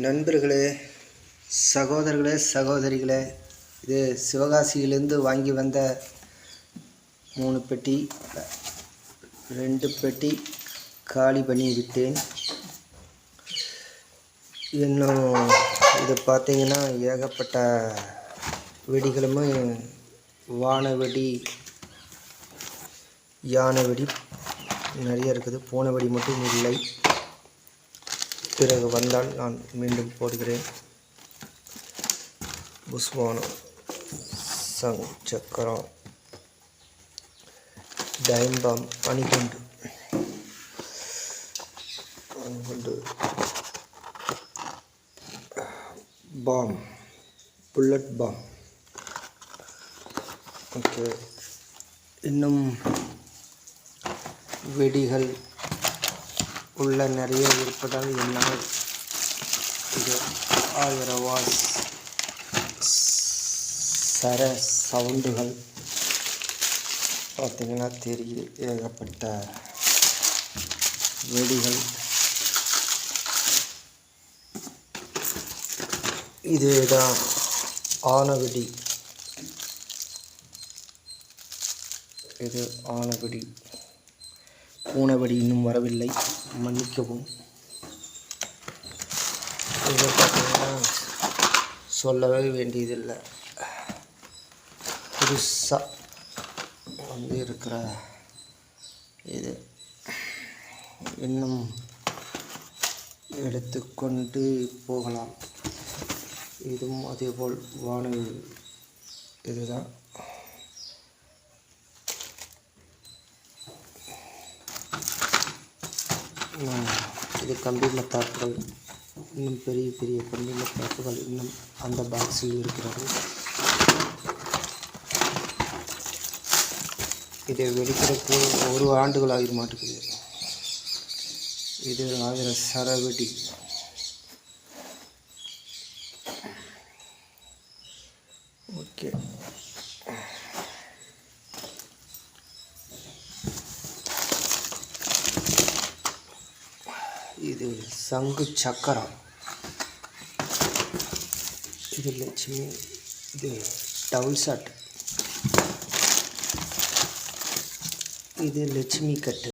நண்பர்களே சகோதரர்களே சகோதரிகளே இது சிவகாசியிலேருந்து வாங்கி வந்த மூணு பெட்டி ரெண்டு பெட்டி காலி பண்ணி விட்டேன். இன்னும் இது பார்த்தீங்கன்னா ஏகப்பட்ட வெடிகளும் வான வெடி யானை வெடி நிறைய இருக்குது. பூனை வெடி மட்டும் இல்லை. பிறகு வந்தால் நான் மீண்டும் போடுகிறேன். புஸ்வானம் சங் சக்கரம். டைம்பாம் அணிகுண்டு அணிகுண்டு பாம். Bullet bomb. ஓகே. இன்னும் வெடிகள் உள்ள நிறைய இருப்பதால் என்னால் இது ஆயிரம் சர சவுண்டுகள் பார்த்தீங்கன்னா தெரியுது. ஏகப்பட்ட வெடிகள். இதுதான் ஆனவெடி இது ஆனவெடி பூனைவெடி இன்னும் வரவில்லை. மன்னிக்கவும். இது பார்த்தீங்கன்னா சொல்லவே வேண்டியதில்லை. புதுசாக வந்து இருக்கிற இது. இன்னும் எடுத்துக்கொண்டு போகலாம். இதுவும் அதேபோல் வானவில் இதுதான். இது கம்பி மத்தாப்புகள் இன்னும் பெரிய பெரிய கம்பி மத்தாப்புகள் இன்னும் அந்த பாக்ஸில் இருக்கிறது. இதை வெடிக்கிறதுக்கு ஒரு ஆண்டுகள் ஆகிட மாட்டேங்குது. இது ஆகிற சரவெடி. ஓகே. இது சங்கு சக்கரம். இது லட்சுமி இது டவுல் ஷாட். இது லட்சுமி கட்டு.